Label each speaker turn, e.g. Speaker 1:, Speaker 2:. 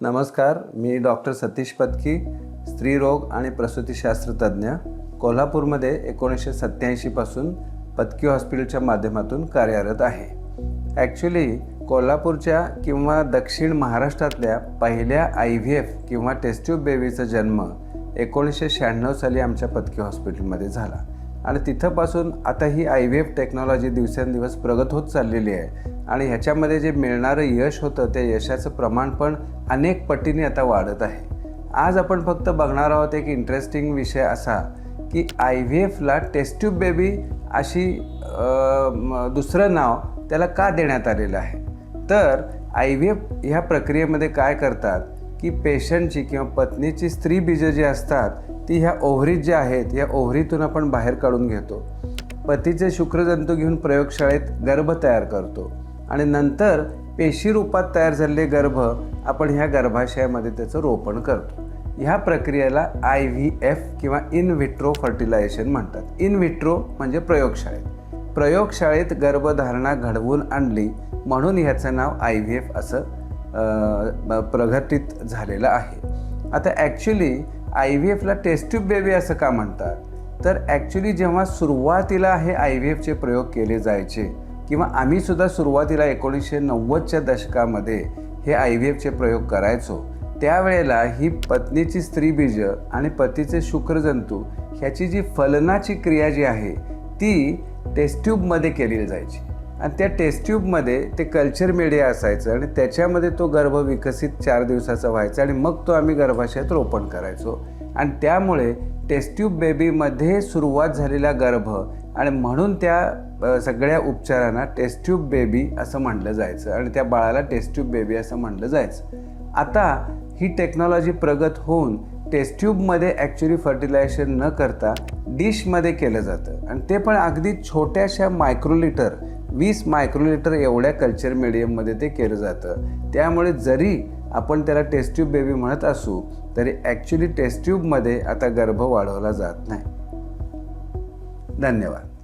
Speaker 1: नमस्कार मी डॉक्टर सतीश पत्की स्त्रीरोग आणि प्रसूतीशास्त्र तज्ज्ञ कोल्हापूरमध्ये एकोणीसशे सत्त्याऐंशीपासून पत्की हॉस्पिटलच्या माध्यमातून कार्यरत आहे. ॲक्च्युली कोल्हापूरच्या किंवा दक्षिण महाराष्ट्रातल्या पहिल्या आय व्ही एफ किंवा टेस्ट्यूब बेबीचा जन्म एकोणीसशे शहाण्णव साली आमच्या पत्की हॉस्पिटलमध्ये झाला. आणि तिथंपासून आता ही आय व्ही एफ टेक्नॉलॉजी दिवसेंदिवस प्रगत होत चाललेली आहे. आणि ह्याच्यामध्ये जे मिळणारं यश होतं त्या यशाचं प्रमाण पण अनेक पटीने आता वाढत आहे. आज आपण फक्त बघणार आहोत एक इंटरेस्टिंग विषय असा की आय व्ही एफला टेस्ट्यूब बेबी अशी दुसरं नाव त्याला का देण्यात आलेलं आहे? तर आय व्ही एफ ह्या प्रक्रियेमध्ये काय करतात? की पेशंटची किंवा पत्नीची स्त्री बीजं जी असतात ती ह्या ओव्हरीत जे आहेत या ओव्हरीतून आपण बाहेर काढून घेतो. पतीचे शुक्रजंतू घेऊन प्रयोगशाळेत गर्भ तयार करतो. आणि नंतर पेशी रूपात तयार झालेले गर्भ आपण ह्या गर्भाशयामध्ये त्याचं रोपण करतो. ह्या प्रक्रियेला आय व्ही एफ किंवा इन व्हिट्रो फर्टिलायझेशन म्हणतात. इन व्हिट्रो म्हणजे प्रयोगशाळेत. प्रयोगशाळेत गर्भधारणा घडवून आणली म्हणून ह्याचं नाव आय व्ही एफ असं अ, झालेलं आहे. आता ॲक्च्युली आय व्ही एफला टेस्ट्यूब बेबी असं का म्हणतात? तर ॲक्च्युली जेव्हा सुरुवातीला हे आय व्ही एफचे प्रयोग केले जायचे किंवा आम्हीसुद्धा सुरुवातीला एकोणीसशे नव्वदच्या दशकामध्ये हे आय व्ही एफचे प्रयोग करायचो त्यावेळेला ही पत्नीची स्त्रीबीज आणि पतीचे शुक्रजंतू ह्याची जी फलनाची क्रिया जी आहे ती टेस्ट्यूबमध्ये केली जायची. आणि त्या टेस्ट्यूबमध्ये ते कल्चर मीडिया असायचं आणि त्याच्यामध्ये तो गर्भ विकसित चार दिवसाचा व्हायचा आणि मग तो आम्ही गर्भाशयात रोपण करायचो. आणि त्यामुळे टेस्ट्यूब बेबीमध्ये सुरुवात झालेला गर्भ आणि म्हणून त्या सगळ्या उपचारांना टेस्ट्यूब बेबी असं म्हणलं जायचं आणि त्या बाळाला टेस्ट्यूब बेबी असं म्हणलं जायचं. आता ही टेक्नॉलॉजी प्रगत होऊन टेस्ट्यूबमध्ये ॲक्च्युली फर्टिलायझेशन न करता डिशमध्ये केलं जातं. आणि ते पण अगदी छोट्याशा मायक्रोलिटर वीस मायक्रोलिटर एवढ्या कल्चर मीडियममध्ये ते केलं जातं. त्यामुळे जरी आपण त्याला टेस्ट्यूब बेबी म्हणत असू तरी ॲक्च्युली टेस्ट्यूबमध्ये आता गर्भ वाढवला जात नाही. धन्यवाद.